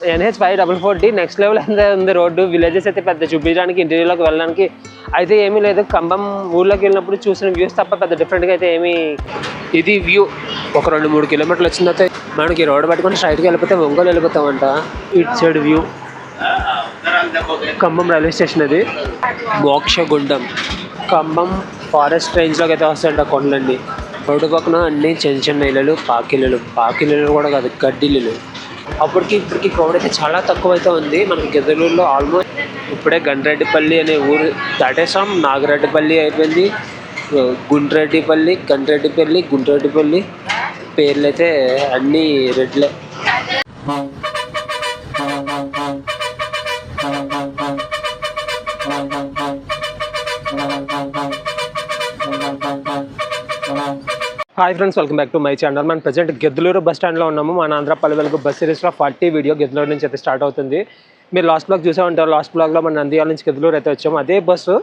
NH five double four D next level అయితే ఉంది road. Villages అయితే పెద్ద చూపించడానికి ఇంటీరియర్లోకి వెళ్ళడానికి అయితే ఏమీ లేదు. కంబం ఊర్లోకి వెళ్ళినప్పుడు చూసిన వ్యూస్ తప్ప పెద్ద డిఫరెంట్గా అయితే ఏమీ ఇది వ్యూ ఒక రెండు మూడు కిలోమీటర్లు వచ్చిన తర్వాత మనకి రోడ్డు పట్టుకొని స్ట్రైట్కి వెళ్ళిపోతే ఒంగోలు వెళ్ళిపోతామంట. ఇటు side view Khammam railway station అది. మోక్షగుండం. ఖమ్మం ఫారెస్ట్ రేంజ్లోకి అయితే వస్తాయంట కొండలన్నీ. రోడ్డు పక్కన అన్ని చిన్న చిన్న ఇళ్ళు పాకిళ్ళు పాకిళ్ళు కూడా కాదు గడ్డిళ్ళు అప్పటికి ఇప్పటికి క్రౌడ్ అయితే చాలా తక్కువ అయితే ఉంది. మనకి గెదలూరులో ఆల్మోస్ట్ ఇప్పుడే గండ్రెడ్డిపల్లి అనే ఊరు దాటేసాం నాగరెడ్డిపల్లి అయిపోయింది. గుండ్రెడ్డిపల్లి గండ్రెడ్డిపల్లి గుండ్రెడ్డిపల్లి పేర్లు అయితే అన్నీ రెడ్లే. Hi friends welcome back to my channel మనం ప్రజెంట్ గెద్దులూరు బస్ స్టాండ్లో ఉన్నాము. మన ఆంధ్రపల్లి వెలుగు బస్ సిరీస్లో ఫార్టీ వీడియో గెద్దులూరు నుంచి అయితే స్టార్ట్ అవుతుంది. మీరు లాస్ట్ బ్లాగ్ చూసే ఉంటారు. లాస్ట్ బ్లాగ్లో మన నంద్యాల నుంచి గెద్దులూరు అయితే వచ్చాము. అదే బస్సు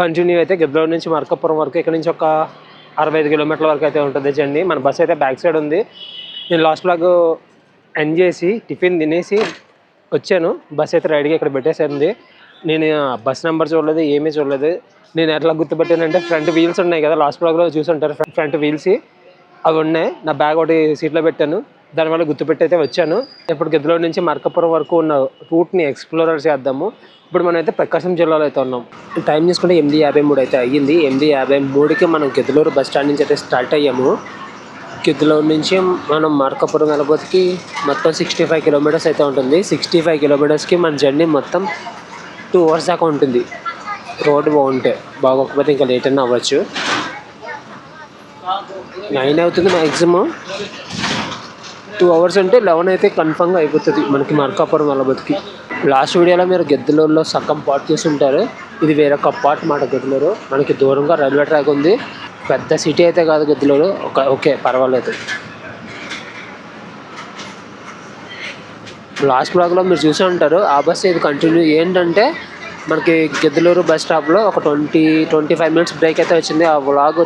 కంటిన్యూ అయితే గెద్దులూరు నుంచి మార్కపురం వరకు ఇక్కడ నుంచి ఒక అరవై ఐదు కిలోమీటర్ల వరకు అయితే ఉంటుంది జర్నీ మన బస్ అయితే బ్యాక్ సైడ్ ఉంది. నేను లాస్ట్ బ్లాగ్ ఎండ్ చేసి టిఫిన్ తినేసి వచ్చాను. బస్ అయితే రైడ్గా ఇక్కడ పెట్టేసింది నేను బస్ నెంబర్ చూడలేదు ఏమీ చూడలేదు. నేను ఎట్లా గుర్తుపెట్టానంటే ఫ్రంట్ వీల్స్ ఉన్నాయి కదా లాస్ట్ బ్లాగ్లో చూసి ఉంటారు. ఫ్రంట్ వీల్స్ అవి ఉన్నాయి. నా బ్యాగ్ ఒకటి సీట్లో పెట్టాను. దానివల్ల గుర్తుపెట్టి అయితే వచ్చాను. ఇప్పుడు గిద్దలో నుంచి మార్కపురం వరకు ఉన్న రూట్ని ఎక్స్ప్లోరర్ చేద్దాము. ఇప్పుడు మనం అయితే ప్రకాశం జిల్లాలో అయితే ఉన్నాం. టైం చూసుకుంటే ఎనిమిది యాభై మూడు అయితే అయ్యింది. ఎనిమిది యాభై మూడుకి మనం గిద్దలూరు బస్ స్టాండ్ నుంచి అయితే స్టార్ట్ అయ్యాము. గిద్దలూరు నుంచి మనం మరకపురం వెళ్ళబోతుకి మొత్తం సిక్స్టీ ఫైవ్ కిలోమీటర్స్ అయితే ఉంటుంది. సిక్స్టీ ఫైవ్ కిలోమీటర్స్కి మన జర్నీ మొత్తం టూ అవర్స్ దాకా ఉంటుంది. రోడ్ బాగుంటే బాగోకపోతే ఇంకా లేట్ అయినా అవ్వచ్చు. నైన్ అవుతుంది మ్యాక్సిమం టూ అవర్స్ అంటే లెవెన్ అయితే కన్ఫామ్గా అయిపోతుంది మనకి మార్కాపురం బతికి లాస్ట్ వీడియోలో మీరు గెద్దలూరులో సగం పార్ట్ చేసి ఉంటారు. ఇది వేరొక పార్ట్ మాట గెద్దలూరు. మనకి దూరంగా రైల్వే ట్రాక్ ఉంది. పెద్ద సిటీ అయితే కాదు గెద్దలూరు. ఒక ఓకే పర్వాలేదు. లాస్ట్ బ్లాగ్లో మీరు చూసే ఉంటారు. ఆ బస్ ఇది కంటిన్యూ ఏంటంటే మనకి గిద్దలూరు బస్ స్టాప్లో ఒక twenty twenty five minutes break అయితే వచ్చింది. ఆ వ్లాగ్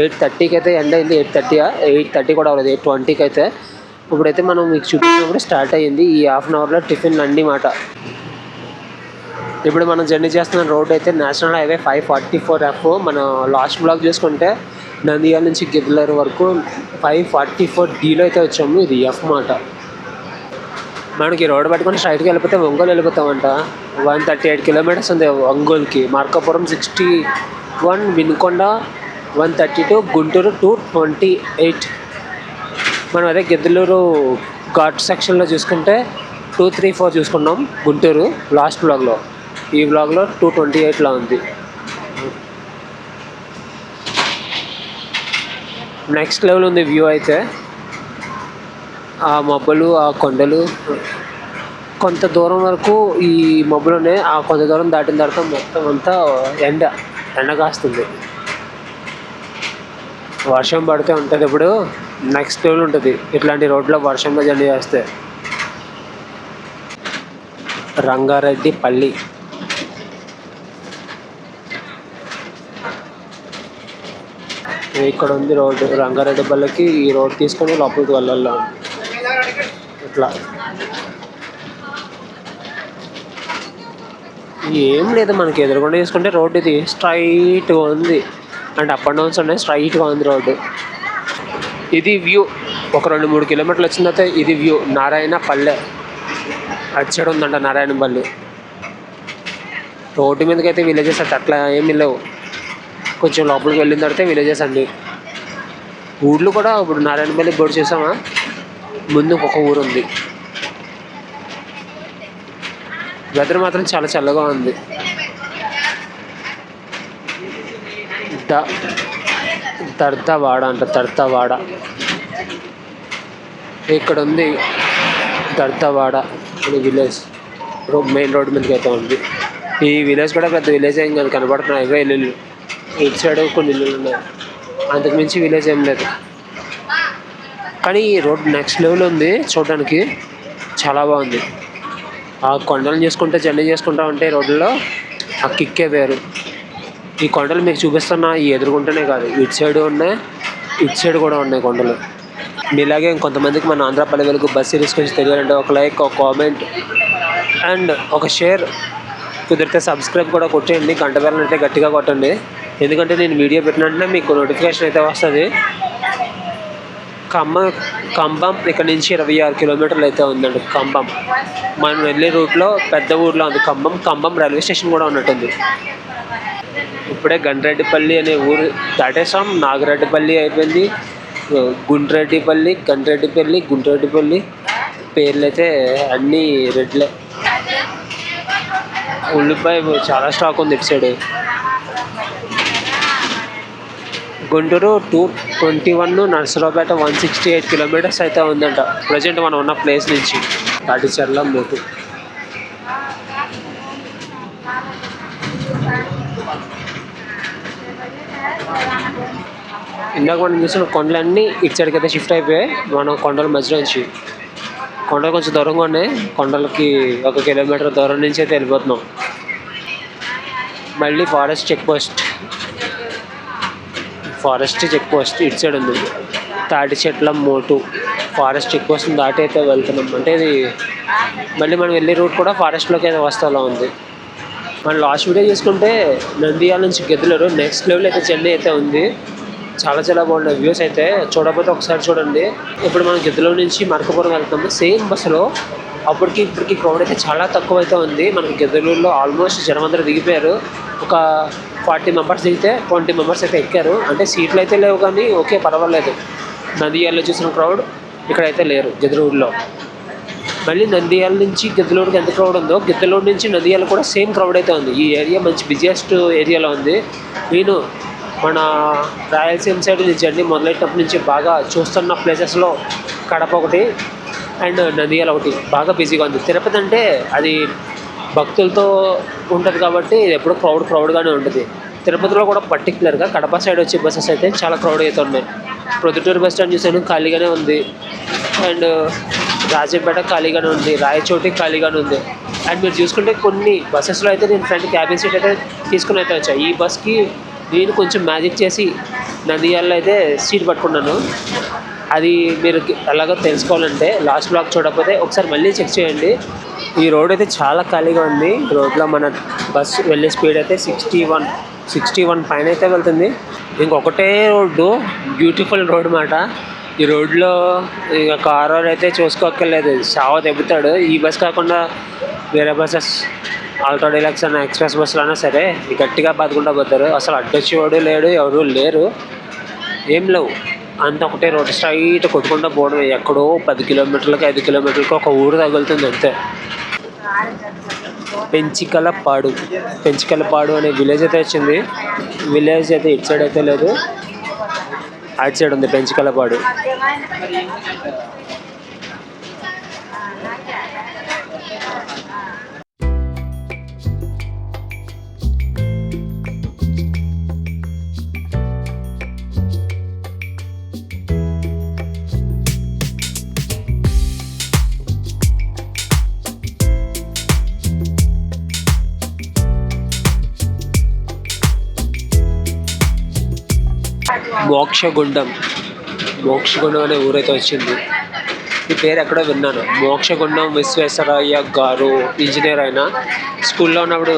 ఎయిట్ థర్టీకి అయితే ఎండ్ అయింది. ఎయిట్ థర్టీ ఎయిట్ థర్టీ కూడా అవ్వలేదు. ఎయిట్ ట్వంటీకి అయితే. ఇప్పుడైతే మనం మీకు చూపించినప్పుడు స్టార్ట్ అయ్యింది ఈ హాఫ్ అన్ అవర్లో టిఫిన్ అన్ని మాట. ఇప్పుడు మనం జర్నీ చేస్తున్న రోడ్ అయితే national highway five forty four F మనం లాస్ట్ బ్లాక్ చూసుకుంటే నంద్యాల నుంచి గిద్దలూరు వరకు ఫైవ్ ఫార్టీ ఫోర్ డీలో అయితే వచ్చాము. ఇది ఎఫ్ మాట. మనకి రోడ్డు పట్టుకుని స్ట్రైట్కి వెళ్ళిపోతే ఒంగోలు వెళ్ళిపోతామంట. వన్ థర్టీ ఎయిట్ కిలోమీటర్స్ ఉంది ఒంగోలుకి. Markapuram sixty one Vinukonda one thirty two Guntur two twenty eight. మనం అదే గిద్దలూరు ఘాట్ సెక్షన్లో చూసుకుంటే టూ త్రీ ఫోర్ చూసుకున్నాం గుంటూరు లాస్ట్ బ్లాగ్లో. ఈ బ్లాగ్లో టూ ట్వంటీ ఎయిట్లో ఉంది. నెక్స్ట్ లెవెల్ ఉంది వ్యూ అయితే. ఆ మబ్బులు ఆ కొండలు. కొంత దూరం వరకు ఈ మబ్బులునే ఆ కొంత దూరం దాటిన తర్వాత మొత్తం అంతా ఎండ ఎండ కాస్తుంది. వర్షం పడితే ఉంటుంది ఇప్పుడు. నెక్స్ట్ లెవెల్ ఉంటుంది. ఇట్లాంటి రోడ్లో వర్షంలో జర్నీ చేస్తే. రంగారెడ్డి పల్లి. ఇక్కడ ఉంది రోడ్డు. రంగారెడ్డి పల్లికి ఈ రోడ్ తీసుకొని లోపలికి వెళ్ళాలి. ఇట్లా. ఏం లేదు మనకి ఎదురుకుండా చూసుకుంటే రోడ్డు ఇది. స్ట్రైట్గా ఉంది. అంటే అప్ అండ్ డౌన్స్ ఉన్నాయి స్ట్రైట్గా ఉంది రోడ్డు. ఇది వ్యూ. ఒక రెండు మూడు కిలోమీటర్లు వచ్చిన తర్వాత ఇది వ్యూ. నారాయణ పల్లె అటు సైడ్ ఉందంట నారాయణ పల్లి రోడ్డు మీదకి అయితే విలేజెస్ అట్లా అట్లా ఏమీ లేవు. కొంచెం లోపలికి వెళ్ళిన తర్వాత విలేజెస్ అండి ఊర్లు కూడా ఇప్పుడు నారాయణపల్లి బోర్డు చూసామా ముందు ఒక ఊరు ఉంది. వెదర్ మాత్రం చాలా చల్లగా ఉంది. ద దర్దవాడ అంట దర్దవాడ. ఇక్కడ ఉంది దర్దవాడ అనే విలేజ్ రోడ్ మెయిన్ రోడ్ మీదకి అయితే ఉంది. ఈ విలేజ్ కూడా పెద్ద విలేజ్ ఏం కాదు కనబడుతున్నాయి. ఇవే ఇల్లు ఇటు సైడ్ కొన్ని ఇల్లులు ఉన్నాయి. అంతకుమించి విలేజ్ ఏం లేదు. కానీ ఈ రోడ్ నెక్స్ట్ లెవెల్ ఉంది చూడడానికి. చాలా బాగుంది. ఆ కొండలు చేసుకుంటే జర్నీ చేసుకుంటా ఉంటే రోడ్లలో ఆ కిక్కే వేరు. ఈ కొండలు మీకు చూపిస్తున్న ఈ ఎదురుకుంటేనే కాదు ఇటు సైడ్ ఉన్నాయి ఇటు సైడ్ కూడా ఉన్నాయి కొండలు. మీలాగే ఇంకొంతమందికి మన ఆంధ్రపల్లి వెలుగు బస్ సిరీస్ గురించి తెలియాలంటే ఒక లైక్ ఒక కామెంట్ అండ్ ఒక షేర్. కుదిరితే సబ్స్క్రైబ్ కూడా కొట్టేయండి గంట బెల్లం అయితే గట్టిగా కొట్టండి. ఎందుకంటే నేను వీడియో పెట్టిన వెంటనే మీకు నోటిఫికేషన్ అయితే వస్తుంది. ఖమ్మం కంబం ఇక్కడ నుంచి ఇరవై ఆరు కిలోమీటర్లు అయితే ఉందండి కంబం మనం వెళ్ళే రూట్లో పెద్ద ఊర్లో ఉంది కంబం కంబం రైల్వే స్టేషన్ కూడా ఉన్నట్టుంది. ఇప్పుడే గండ్రెడ్డిపల్లి అనే ఊరు దాటేసాం నాగరెడ్డిపల్లి అయిపోయింది. గుండ్రెడ్డిపల్లి గండ్రెడ్డిపల్లి గుండ్రెడ్డిపల్లి పేర్లు అయితే అన్నీ రెడ్లే. ఉల్లిపాయ చాలా స్టాక్ ఉంది ఇటు side. Guntur two twenty one Narasaraopet one sixty eight kilometres అయితే ఉందంట. ప్రజెంట్ మనం ఉన్న ప్లేస్ నుంచి. తాటిచర్ల మోటు ఇందాక మనం చూసిన కొండలన్నీ ఇటు సైడ్కి అయితే షిఫ్ట్ అయిపోయాయి. మనం కొండల మధ్యలో నుంచి. కొండలు కొంచెం దూరంగా ఉన్నాయి. కొండలకి ఒక కిలోమీటర్ దూరం నుంచి అయితే వెళ్ళిపోతున్నాం. మళ్ళీ forest check post forest check post ఇటు సైడ్ ఉంది. తాటి చెట్ల మోటు ఫారెస్ట్ చెక్ పోస్ట్ దాటి అయితే వెళ్తున్నాం. అంటే ఇది మళ్ళీ మనం వెళ్ళే రూట్ కూడా ఫారెస్ట్లోకి అయితే వస్తూలా ఉంది. మన లాస్ట్ వీడియో చూసుకుంటే నంద్యాల నుంచి గెదలరు. నెక్స్ట్ లెవెల్ అయితే చెన్నై అయితే ఉంది. చాలా చాలా బాగున్నాయి వ్యూస్ అయితే. చూడకపోతే ఒకసారి చూడండి. ఇప్పుడు మనం గిద్దలో నుంచి మరకపురం వెళ్తాము సేమ్ బస్సులో అప్పటికి ఇప్పటికి క్రౌడ్ అయితే చాలా తక్కువ అయితే ఉంది. మనకి గెదలూరులో ఆల్మోస్ట్ జనం అందరూ దిగిపోయారు. ఒక ఫార్టీ మెంబర్స్ దిగితే ట్వంటీ మెంబర్స్ అయితే ఎక్కారు. అంటే సీట్లు అయితే లేవు కానీ ఓకే పర్వాలేదు. నందియాల్లో చూసిన క్రౌడ్ ఇక్కడైతే లేరు గిద్దలూరులో. మళ్ళీ నంద్యాల నుంచి గిద్దలూరుకి ఎంత క్రౌడ్ ఉందో గిద్దలూరు నుంచి నంద్యాల కూడా సేమ్ క్రౌడ్ అయితే ఉంది. ఈ ఏరియా మంచి బిజియెస్ట్ ఏరియాలో ఉంది. నేను మన రాయలసీమ సైడ్ నుంచి అండి మొదలైనప్పటి నుంచి బాగా చూస్తున్న ప్లేసెస్లో కడప ఒకటి అండ్ నంద్యాల ఒకటి. బాగా బిజీగా ఉంది. తిరుపతి అంటే అది భక్తులతో ఉంటుంది కాబట్టి ఎప్పుడు క్రౌడ్ క్రౌడ్గానే ఉంటుంది. తిరుపతిలో కూడా పర్టికులర్గా కడప సైడ్ వచ్చే బస్సెస్ అయితే చాలా క్రౌడ్ అవుతున్నాయి ప్రొద్దుటూరు బస్ స్టాండ్ చూసాను ఖాళీగానే ఉంది. అండ్ రాజంపేట ఖాళీగానే ఉంది రాయచోటి ఖాళీగానే ఉంది. అండ్ మీరు చూసుకుంటే కొన్ని బస్సెస్లో అయితే నేను ఫ్రంట్ క్యాబిన్ సీట్ అయితే తీసుకుని అయితే వచ్చాను ఈ బస్కి నేను కొంచెం మ్యాజిక్ చేసి నందియాల్లో అయితే సీట్ పట్టుకున్నాను. అది మీరు ఎలాగో తెలుసుకోవాలంటే లాస్ట్ బ్లాక్ చూడకపోతే ఒకసారి మళ్ళీ చెక్ చేయండి. ఈ రోడ్ అయితే చాలా ఖాళీగా ఉంది. రోడ్లో మన బస్ వెళ్ళే స్పీడ్ అయితే సిక్స్టీ వన్ సిక్స్టీ వన్ పైన అయితే వెళ్తుంది. ఇంకొకటే రోడ్డు బ్యూటిఫుల్ రోడ్ మాట. ఈ రోడ్లో ఇక కారు అయితే చూసుకోక్కర్లేదు. చావ దెబ్బతాడు. ఈ బస్ కాకుండా వేరే బస్సెస్ ఆల్టో డీలక్స్ అన్న ఎక్స్ప్రెస్ బస్సులు అయినా సరే గట్టిగా బతుకుంటా పోతారు. అసలు అడ్డొచ్చేవాడు లేడు ఎవరు లేరు. ఏం లేవు. అంత ఒకటే రోడ్. స్ట్రైట్ కొట్టుకుంటూ పోవడం ఎక్కడో పది కిలోమీటర్లకు ఐదు కిలోమీటర్లకి ఒక ఊరు తగులుతుంది అంతే. పెంచికలపాడు. పెంచికలపాడు అనే విలేజ్ అయితే వచ్చింది. విలేజ్ అయితే ఇటు సైడ్ అయితే లేదు. అటు సైడ్ ఉంది పెంచికలపాడు. మోక్షగుండం. మోక్షగుండం అనే ఊరైతే వచ్చింది. ఈ పేరు ఎక్కడో విన్నాను. మోక్షగుండం విశ్వేశ్వరయ్య గారు ఇంజనీర్ ఆయన. స్కూల్లో ఉన్నప్పుడు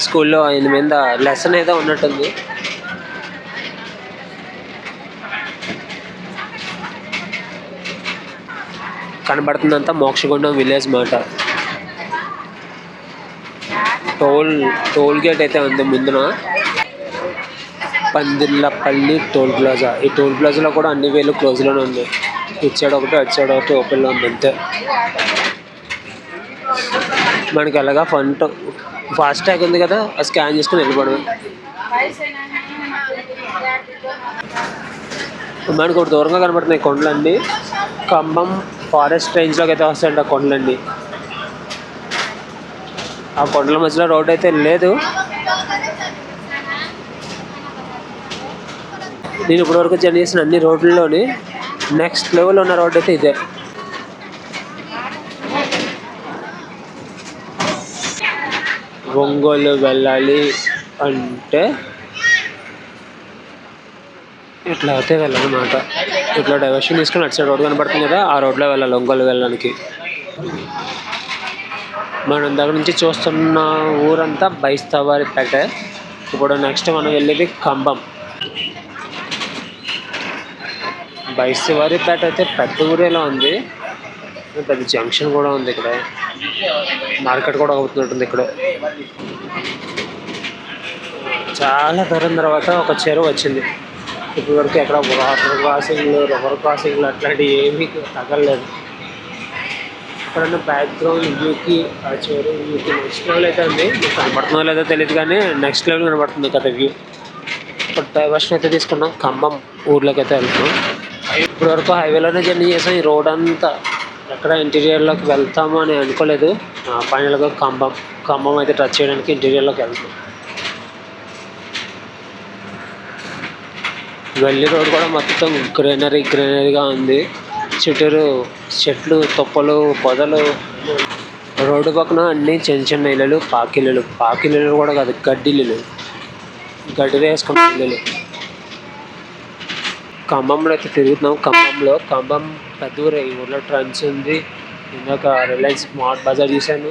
స్కూల్లో ఆయన మీద లెసన్ ఏదో ఉన్నట్టుంది. కనబడుతుందంతా మోక్షగుండం విలేజ్ మాట. టోల్ టోల్ గేట్ అయితే ఉంది ముందున. Pandillapalli toll plaza. ఈ టోల్ ప్లాజాలో కూడా అన్ని వేలు క్లోజ్లోనే ఉంది. ఇటు సైడ్ ఒకటి అటు సైడ్ ఒకటి ఓపెన్లో ఉంది అంతే. మనకి ఎలాగా ఫంట్ ఫాస్ట్ ట్యాగ్ ఉంది కదా అది స్కాన్ చేసుకుని వెళ్ళిపోవడం మనకు ఒకటి దూరంగా కనబడుతున్నాయి కొండలన్నీ. ఖమ్మం ఫారెస్ట్ రేంజ్లోకి అయితే వస్తాయండి ఆ కొండలన్నీ. ఆ కొండల మధ్యలో రోడ్ అయితే లేదు. నేను ఇప్పటివరకు జర్నీ చేసిన అన్ని రోడ్లలోని నెక్స్ట్ లెవెల్ ఉన్న రోడ్ అయితే ఇదే. ఒంగోలు వెళ్ళాలి అంటే ఇట్లా అయితే వెళ్ళాలన్నమాట. ఇట్లా డైవర్షన్ తీసుకుని అటు సైడ్ రోడ్ కనబడుతుంది కదా ఆ రోడ్లో వెళ్ళాలి ఒంగోలు వెళ్ళడానికి. మనం దగ్గర నుంచి చూస్తున్న ఊరంతా బైస్తవారిపేట. ఇప్పుడు నెక్స్ట్ మనం వెళ్ళేది కంబం బైస్తవారిపేట అయితే పెద్ద ఊరేలా ఉంది. పెద్ద జంక్షన్ కూడా ఉంది ఇక్కడ. మార్కెట్ కూడా అవుతున్నట్టుంది ఇక్కడ. చాలా దూరం తర్వాత ఒక చెరువు వచ్చింది. ఇప్పటి వరకు ఎక్కడ వాటర్ క్రాసింగ్లు రివర్ క్రాసింగ్లు అట్లాంటివి ఏమీ తగలలేదు. ఎక్కడన్నా బ్యాక్గ్రౌండ్ వ్యూకి ఆ చెరువు వ్యూకి నెక్స్ట్ లెవెల్ అయితే ఉంది. కనబడుతుందో లేదో తెలియదు కానీ నెక్స్ట్ లెవెల్ కనబడుతుంది కదా వ్యూ ఇప్పుడు డైవర్షన్ అయితే తీసుకున్నాం ఖమ్మం ఊర్లోకి అయితే వెళ్తున్నాం. ఇప్పటివరకు హైవేలోనే జర్నీ చేసాం. ఈ రోడ్ అంతా ఎక్కడ ఇంటీరియర్లోకి వెళ్తాము అని అనుకోలేదు. ఫైనల్గా కంబం కంబం అయితే టచ్ చేయడానికి ఇంటీరియర్లోకి వెళ్తాం. వెళ్ళి రోడ్ కూడా మొత్తం గ్రీనరీ గ్రీనరీగా ఉంది. చుట్టూరు చెట్లు తుప్పలు పొదలు. రోడ్డు పక్కన అన్ని చిన్న చిన్న ఇళ్ళు పాకిళ్ళు పాకిళ్ళు కూడా కాదు గడ్డిళ్ళు గడ్డి వేసుకున్న ఇళ్ళు ఖమ్మంలో అయితే తిరుగుతున్నాం. ఖమ్మంలో ఖమ్మం పెద్ద ఊరే ఈ ఊర్లో ట్రెండ్స్ ఉంది. ఇందాక రిలయన్స్ స్మార్ట్ బజార్ చూశాను.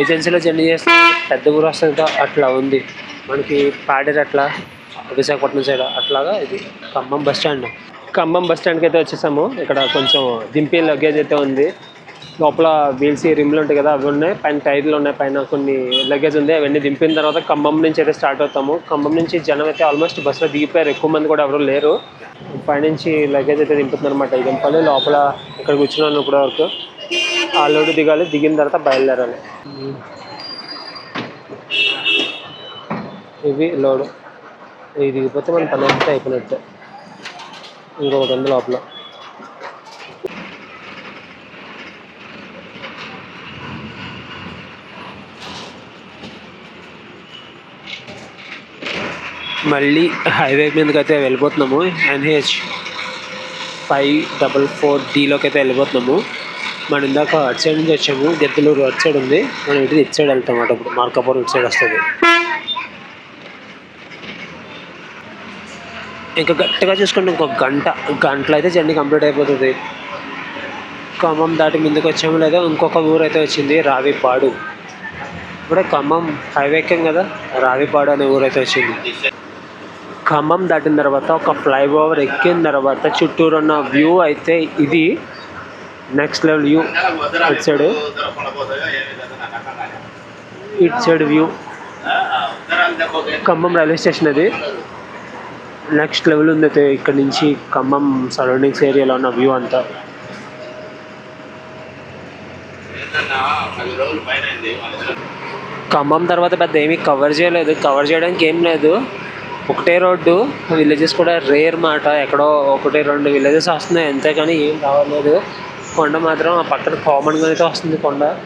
ఏజెన్సీలో జర్నీ చేస్తే పెద్ద ఊరు వస్తుంది కదా, అట్లా ఉంది. మనకి పాడేరు అట్లా విశాఖపట్నం సైడ్ అట్లాగా ఇది Khammam bus stand Khammam bus స్టాండ్కి అయితే వచ్చేసాము. ఇక్కడ కొంచెం దింపే లగేజ్ అయితే ఉంది. లోపల వీల్స్ రిమ్లు ఉంటాయి కదా అవి ఉన్నాయి. పైన టైర్లు ఉన్నాయి పైన కొన్ని లగేజ్ ఉంది. అవన్నీ దింపిన తర్వాత ఖమ్మం నుంచి అయితే స్టార్ట్ అవుతాము. ఖమ్మం నుంచి జనం అయితే ఆల్మోస్ట్ బస్సులో దిగిపోయారు. ఎక్కువ మంది కూడా ఎవరు లేరు. పైనుంచి లగేజ్ అయితే దింపుతున్నారు అనమాట ఇది దింపాలి లోపల ఇక్కడ కూర్చున్నాను ఇప్పుడు వరకు. ఆ లోడు దిగాలి. దిగిన తర్వాత బయలుదేరాలి. ఇవి లోడు. ఇది దిగిపోతే మన పని అంతా అయిపోయినట్టే. ఇంకొకటి ఉంది లోపల. మళ్ళీ హైవే మీదకి అయితే వెళ్ళిపోతున్నాము ఎన్హెచ్ ఫైవ్ డబల్ ఫోర్ డీలోకి అయితే వెళ్ళిపోతున్నాము. మనం ఇందాక అటు సైడ్ నుంచి వచ్చాము. గెద్దలూరు అటు సైడ్ ఉంది. మనం ఇటు ఇటు సైడ్ వెళ్తాం అన్నమాట ఇప్పుడు. మార్కాపురం ఇటు సైడ్ వస్తుంది. ఇంకా గట్టిగా చూసుకుంటే ఇంకొక గంట. గంటలో అయితే జర్నీ కంప్లీట్ అయిపోతుంది. ఖమ్మం దాటి ముందుకు వచ్చాము లేదా ఇంకొక ఊరు అయితే వచ్చింది రావిపాడు. ఇప్పుడే ఖమ్మం హైవే ఎక్కాం కదా. రావిపాడు అనే ఊరు అయితే వచ్చింది. ఖమ్మం దాటిన తర్వాత ఒక ఫ్లైఓవర్ ఎక్కిన తర్వాత చుట్టూరు ఉన్న వ్యూ అయితే ఇది. Next level view. ఇటు సైడ్. ఇటు side view. Khammam railway station అది. నెక్స్ట్ లెవెల్ ఉంది అయితే ఇక్కడ నుంచి ఖమ్మం సరౌండింగ్స్ ఏరియాలో ఉన్న వ్యూ అంతా. ఖమ్మం తర్వాత పెద్ద ఏమీ కవర్ చేయలేదు. కవర్ చేయడానికి ఏం లేదు. ఒకటే రోడ్డు విలేజెస్ కూడా రేర్ మాట. ఎక్కడో ఒకటి రెండు విలేజెస్ వస్తున్నాయి అంతే కానీ ఏం రావట్లేదు. కొండ మాత్రం ఆ పక్కన కామన్గా అయితే వస్తుంది కొండ.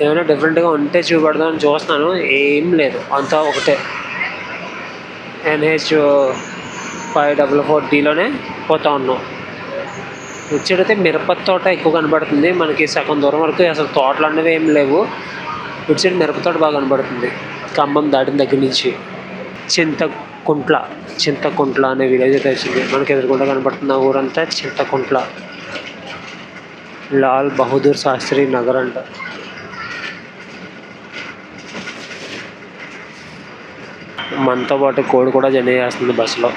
ఏమైనా డిఫరెంట్గా ఉంటే చూపెడదాం అని చూస్తున్నాను ఏం లేదు. అంతా ఒకటే. ఎన్హెచ్ ఫైవ్ డబల్ ఫోర్ డీలోనే పోతా ఉన్నాం. వచ్చేటైతే మిరప తోట ఎక్కువ కనబడుతుంది. మనకి సగం దూరం వరకు అసలు తోటలు అనేవి ఏం లేవు. ఇటు సైడ్ మిరప తోట బాగా కనబడుతుంది. ఖమ్మం దాటిన దగ్గర నుంచి. కుంట్ల చింతకుంట్ల అనే విలేజ్ అయితే వచ్చింది. మనకి ఎదురుకుండా కనబడుతున్న ఊరంతా చింతకుంట్ల. లాల్ బహదూర్ శాస్త్రి నగర్ అంట. మనతో పాటు కోడి కూడా జర్నీ చేస్తుంది బస్సులో.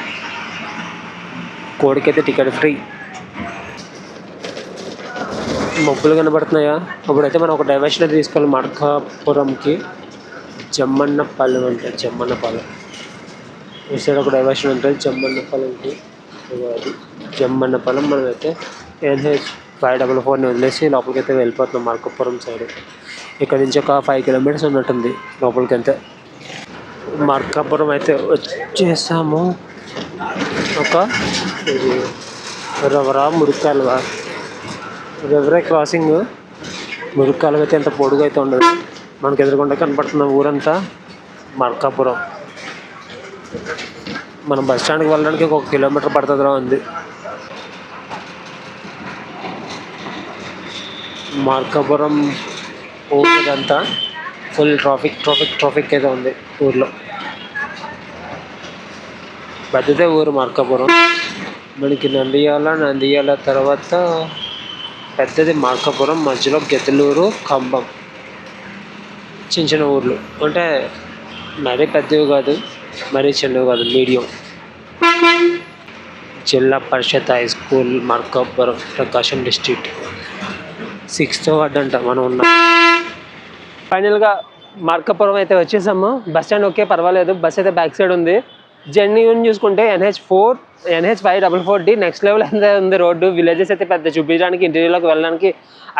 కోడికైతే టికెట్ ఫ్రీ. మబ్బులు కనబడుతున్నాయా? ఇప్పుడైతే మనం ఒక డైవర్షన్ తీసుకోవాలి మడకాపురంకి జమ్మన్నపాలెం అంటే జమ్మన్నపాలెం ఇటు సైడ్ ఒక డైవర్షన్ ఉంటుంది. జమ్మన్నపాలెంకి. ఇదిగో అది. జమ్మన్నపాలెం మనం అయితే ఎన్హెచ్ ఫైవ్ డబల్ ఫోర్ని వదిలేసి లోపలికి అయితే వెళ్ళిపోతున్నాం మార్కపురం సైడ్. ఇక్కడ నుంచి ఒక ఫైవ్ కిలోమీటర్స్ ఉన్నట్టుంది లోపలికి అయితే మార్కాపురం అయితే వచ్చేసాము. ఒక ఇది రవరా మురికాలుగా రవరా క్రాసింగ్. మురికాలుగా అయితే ఎంత పొడుగు అయితే ఉండదు. మనకి ఎదురుకుండా కనపడుతున్న ఊరంతా మార్కాపురం. మనం బస్ స్టాండ్కి వెళ్ళడానికి ఒక కిలోమీటర్ పడుతుందిరా ఉంది. మార్కాపురం ఊరు ఇదంతా ఫుల్ ట్రాఫిక్ ట్రాఫిక్ ట్రాఫిక్ అయితే ఉంది ఊర్లో. పెద్దదే ఊరు మార్కాపురం. మనకి నంద్యాల నంద్యాల తర్వాత పెద్దది మార్కాపురం మధ్యలో గెద్దలూరు ఖమ్మం. చిన్న చిన్న ఊర్లు. అంటే మరీ పెద్దవి కాదు. మరీ చిన్నవి కాదు medium. Zilla Parishad high school Markapuram Prakasam district. Sixth ward అంట మనం ఉన్నాం. ఫైనల్గా మార్కాపురం అయితే వచ్చేసాము. బస్ స్టాండ్ ఓకే పర్వాలేదు. బస్ అయితే బ్యాక్ సైడ్ ఉంది. జర్నీ చూసుకుంటే NH four NH five double four D next level ఎంత ఉంది రోడ్డు. విలేజెస్ అయితే పెద్ద చూపించడానికి ఇంటీరియర్లోకి వెళ్ళడానికి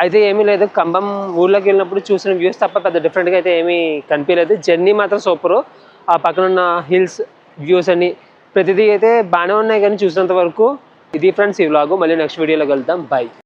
అయితే ఏమీ లేదు. కంబం ఊర్లోకి వెళ్ళినప్పుడు చూసిన వ్యూస్ తప్ప పెద్ద డిఫరెంట్గా అయితే ఏమీ కనిపించలేదు. జర్నీ మాత్రం సూపరు. ఆ పక్కన ఉన్న హిల్స్ వ్యూస్ అన్ని ప్రతిదీ అయితే బాగానే ఉన్నాయి కానీ చూసినంత వరకు ఇది ఫ్రెండ్స్ ఈ వ్లాగు మళ్ళీ నెక్స్ట్ వీడియోలో కలుద్దాం. బాయ్